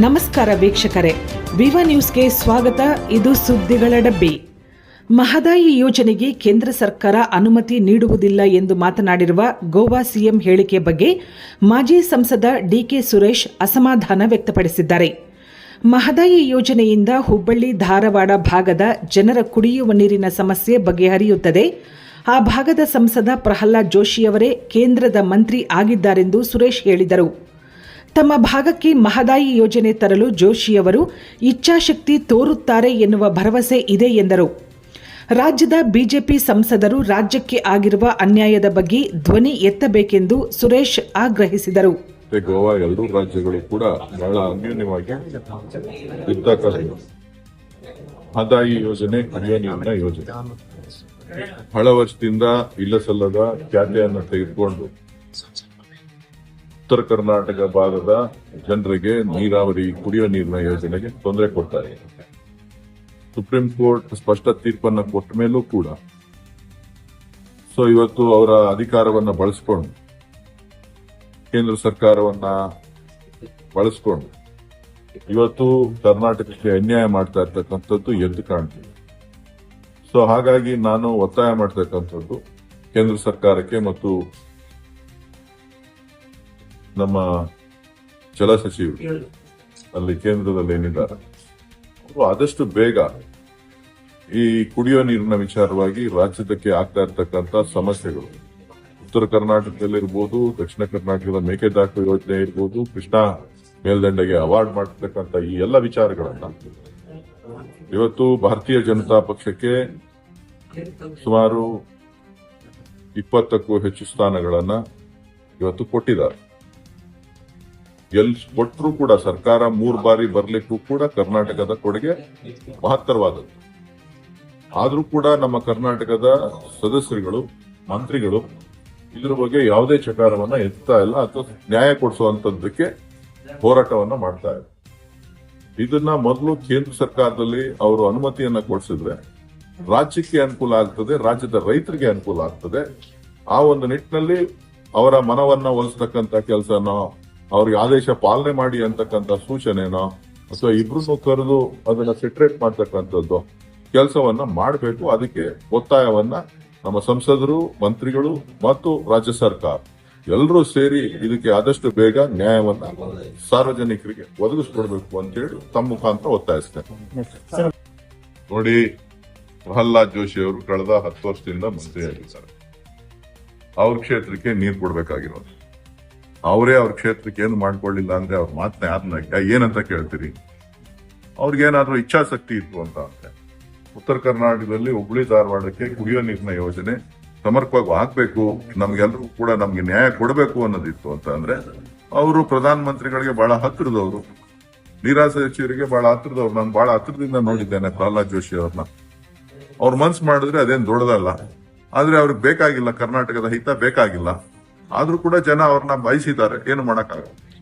ನಮಸ್ಕಾರ ವೀಕ್ಷಕರೇ. ವಿವ ನ್ಯೂಸ್ಗೆ ಸ್ವಾಗತ. ಇದು ಸುದ್ದಿಗಳ ಡಬ್ಬಿ. ಮಹದಾಯಿ ಯೋಜನೆಗೆ ಕೇಂದ್ರ ಸರ್ಕಾರ ಅನುಮತಿ ನೀಡುವುದಿಲ್ಲ ಎಂದು ಮಾತನಾಡಿರುವ ಗೋವಾ ಸಿಎಂ ಹೇಳಿಕೆ ಬಗ್ಗೆ ಮಾಜಿ ಸಂಸದ ಡಿಕೆ ಸುರೇಶ್ ಅಸಮಾಧಾನ ವ್ಯಕ್ತಪಡಿಸಿದ್ದಾರೆ. ಮಹದಾಯಿ ಯೋಜನೆಯಿಂದ ಹುಬ್ಬಳ್ಳಿ ಧಾರವಾಡ ಭಾಗದ ಜನರ ಕುಡಿಯುವ ನೀರಿನ ಸಮಸ್ಯೆ ಬಗೆಹರಿಯುತ್ತದೆ. ಆ ಭಾಗದ ಸಂಸದ ಪ್ರಹ್ಲಾದ್ ಜೋಶಿಯವರೇ ಕೇಂದ್ರದ ಮಂತ್ರಿ ಆಗಿದ್ದಾರೆಂದು ಸುರೇಶ್ ಹೇಳಿದರು. ತಮ್ಮ ಭಾಗಕ್ಕೆ ಮಹದಾಯಿ ಯೋಜನೆ ತರಲು ಜೋಶಿಯವರು ಇಚ್ಛಾಶಕ್ತಿ ತೋರುತ್ತಾರೆ ಎನ್ನುವ ಭರವಸೆ ಇದೆ ಎಂದರು. ರಾಜ್ಯದ ಬಿಜೆಪಿ ಸಂಸದರು ರಾಜ್ಯಕ್ಕೆ ಆಗಿರುವ ಅನ್ಯಾಯದ ಬಗ್ಗೆ ಧ್ವನಿ ಎತ್ತಬೇಕೆಂದು ಸುರೇಶ್ ಆಗ್ರಹಿಸಿದರು. ಗೋವಾ ಎರಡೂ ರಾಜ್ಯಗಳು ಕೂಡ ಬಹಳ ಅನ್ಯೂನ್ಯವಾಗಿ ಮಹದಾಯಿ ಯೋಜನೆ ಯೋಜನೆ. ಬಹಳ ವರ್ಷದಿಂದ ಇಲ್ಲಸಲ್ಲದ ಸಲ್ಲದ ಖ್ಯಾತಿಯನ್ನು ತೆಗೆದುಕೊಂಡು ಉತ್ತರ ಕರ್ನಾಟಕ ಭಾಗದ ಜನರಿಗೆ ನೀರಾವರಿ, ಕುಡಿಯುವ ನೀರಿನ ಯೋಜನೆಗೆ ತೊಂದರೆ ಕೊಡ್ತಾರೆ. ಸುಪ್ರೀಂ ಕೋರ್ಟ್ ಸ್ಪಷ್ಟ ತೀರ್ಪನ್ನು ಕೊಟ್ಟ ಮೇಲೂ ಕೂಡ. ಸೊ ಇವತ್ತು ಅವರ ಅಧಿಕಾರವನ್ನು ಬಳಸ್ಕೊಂಡು, ಕೇಂದ್ರ ಸರ್ಕಾರವನ್ನ ಬಳಸ್ಕೊಂಡು, ಇವತ್ತು ಕರ್ನಾಟಕಕ್ಕೆ ಅನ್ಯಾಯ ಮಾಡ್ತಾ ಇರ್ತಕ್ಕಂಥದ್ದು ಎದ್ದು ಕಾಣ್ತೀವಿ ಸೊ ಹಾಗಾಗಿ ನಾನು ಒತ್ತಾಯ ಮಾಡ್ತಕ್ಕಂಥದ್ದು ಕೇಂದ್ರ ಸರ್ಕಾರಕ್ಕೆ ಮತ್ತು ನಮ್ಮ ಜಲ ಸಚಿವರು ಅಲ್ಲಿ ಕೇಂದ್ರದಲ್ಲಿ ಏನಿದ್ದಾರೆ ಅವರು ಆದಷ್ಟು ಬೇಗ ಈ ಕುಡಿಯೋ ನೀರಿನ ವಿಚಾರವಾಗಿ ರಾಜ್ಯದಕ್ಕೆ ಆಗ್ತಾ ಇರತಕ್ಕಂತ ಸಮಸ್ಯೆಗಳು. ಉತ್ತರ ಕರ್ನಾಟಕದಲ್ಲಿ ಇರ್ಬೋದು ದಕ್ಷಿಣ ಕರ್ನಾಟಕದ ಮೇಕೆದಾಟು ಯೋಜನೆ ಇರ್ಬೋದು ಕೃಷ್ಣಾ ಮೇಲ್ದಂಡೆಗೆ ಅವಾರ್ಡ್ ಮಾಡಿರ್ತಕ್ಕಂಥ ಈ ಎಲ್ಲ ವಿಚಾರಗಳನ್ನ ಇವತ್ತು ಭಾರತೀಯ ಜನತಾ ಪಕ್ಷಕ್ಕೆ ಸುಮಾರು ಇಪ್ಪತ್ತಕ್ಕೂ ಹೆಚ್ಚು ಸ್ಥಾನಗಳನ್ನ ಇವತ್ತು ಕೊಟ್ಟಿದ್ದಾರೆ. ಎಲ್ ಕೊಟ್ಟರು ಕೂಡ ಸರ್ಕಾರ ಮೂರು ಬಾರಿ ಬರ್ಲಿಕ್ಕೂ ಕೂಡ ಕರ್ನಾಟಕದ ಕೊಡುಗೆ ಮಹತ್ತರವಾದದ್ದು. ಆದ್ರೂ ಕೂಡ ನಮ್ಮ ಕರ್ನಾಟಕದ ಸದಸ್ಯರುಗಳು, ಮಂತ್ರಿಗಳು ಇದ್ರ ಬಗ್ಗೆ ಯಾವುದೇ ಚಕಾರವನ್ನ ಎತ್ತಾ ಇಲ್ಲ ಅಥವಾ ನ್ಯಾಯ ಕೊಡಿಸುವಂತದ್ದಕ್ಕೆ ಹೋರಾಟವನ್ನ ಮಾಡ್ತಾ ಇದೆ ಇದನ್ನ ಮೊದಲು ಕೇಂದ್ರ ಸರ್ಕಾರದಲ್ಲಿ ಅವರು ಅನುಮತಿಯನ್ನ ಕೊಡಿಸಿದ್ರೆ ರಾಜ್ಯಕ್ಕೆ ಅನುಕೂಲ ಆಗ್ತದೆ, ರಾಜ್ಯದ ರೈತರಿಗೆ ಅನುಕೂಲ ಆಗ್ತದೆ. ಆ ಒಂದು ನಿಟ್ಟಿನಲ್ಲಿ ಅವರ ಮನವನ್ನ ಒಲಿಸತಕ್ಕಂತ ಕೆಲಸನೋ ಅವ್ರಿಗೆ ಆದೇಶ ಪಾಲನೆ ಮಾಡಿ ಅಂತಕ್ಕಂಥ ಸೂಚನೆನೋ ಅಥವಾ ಇಬ್ರು ಕರೆದು ಅದನ್ನ ಸೆಟ್ರೇಟ್ ಮಾಡ್ತಕ್ಕಂಥದ್ದು ಕೆಲಸವನ್ನ ಮಾಡಬೇಕು. ಅದಕ್ಕೆ ಒತ್ತಾಯವನ್ನ ನಮ್ಮ ಸಂಸದರು, ಮಂತ್ರಿಗಳು ಮತ್ತು ರಾಜ್ಯ ಸರ್ಕಾರ ಎಲ್ಲರೂ ಸೇರಿ ಇದಕ್ಕೆ ಆದಷ್ಟು ಬೇಗ ನ್ಯಾಯವನ್ನ ಸಾರ್ವಜನಿಕರಿಗೆ ಒದಗಿಸ್ಕೊಡ್ಬೇಕು ಅಂತೇಳಿ ತಮ್ಮ ಮುಖಾಂತರ ಒತ್ತಾಯಿಸ್ತೇನೆ. ನೋಡಿ, ಪ್ರಹ್ಲಾದ್ ಜೋಶಿ ಅವರು ಕಳೆದ ಹತ್ತು ವರ್ಷದಿಂದ ಮಂತ್ರಿಯಾಗಿದ್ದಾರೆ. ಅವ್ರ ಕ್ಷೇತ್ರಕ್ಕೆ ನೀರು ಕೊಡ್ಬೇಕಾಗಿರೋದು. ಅವರೇ ಅವ್ರ ಕ್ಷೇತ್ರಕ್ಕೆ ಏನು ಮಾಡ್ಕೊಳ್ಳಿಲ್ಲ ಅಂದ್ರೆ ಅವ್ರ ಮಾತನ್ನ ಯಾರನ್ನ ಏನಂತ ಕೇಳ್ತೀರಿ? ಅವ್ರಿಗೇನಾದ್ರೂ ಇಚ್ಛಾಶಕ್ತಿ ಇತ್ತು ಅಂತ ಅಂದ್ರೆ. ಉತ್ತರ ಕರ್ನಾಟಕದಲ್ಲಿ ಹುಬ್ಳಿ ಧಾರವಾಡಕ್ಕೆ ಕುಡಿಯೋ ನೀರಿನ ಯೋಜನೆ ಸಮರ್ಪಕವಾಗಿ ಹಾಕ್ಬೇಕು ನಮ್ಗೆಲ್ರಿಗೂ ಕೂಡ ನಮ್ಗೆ ನ್ಯಾಯ ಕೊಡಬೇಕು ಅನ್ನೋದಿತ್ತು ಅಂತ ಅಂದ್ರೆ, ಅವರು ಪ್ರಧಾನ ಮಂತ್ರಿಗಳಿಗೆ ಬಹಳ ಹತ್ತಿರದವರು ನೀರಾ ಸಚಿವರಿಗೆ ಬಹಳ ಹತ್ತಿರದವ್ರು ನಾನು ಬಹಳ ಹತ್ತಿರದಿಂದ ನೋಡಿದ್ದೇನೆ ಪ್ರಹ್ಲಾದ್ ಜೋಶಿ ಅವ್ರನ್ನ ಅವ್ರ ಮನ್ಸು ಮಾಡಿದ್ರೆ ಅದೇನು ದೊಡ್ಡದಲ್ಲ. ಆದ್ರೆ ಅವ್ರಿಗೆ ಬೇಕಾಗಿಲ್ಲ, ಕರ್ನಾಟಕದ ಹಿತ ಬೇಕಾಗಿಲ್ಲ. ಆದ್ರೂ ಕೂಡ ಜನ ಅವ್ರನ್ನ ಬಯಸಿದ್ದಾರೆ. ಏನು ಮಾಡಕ್ಕಾಗಲ್ಲ.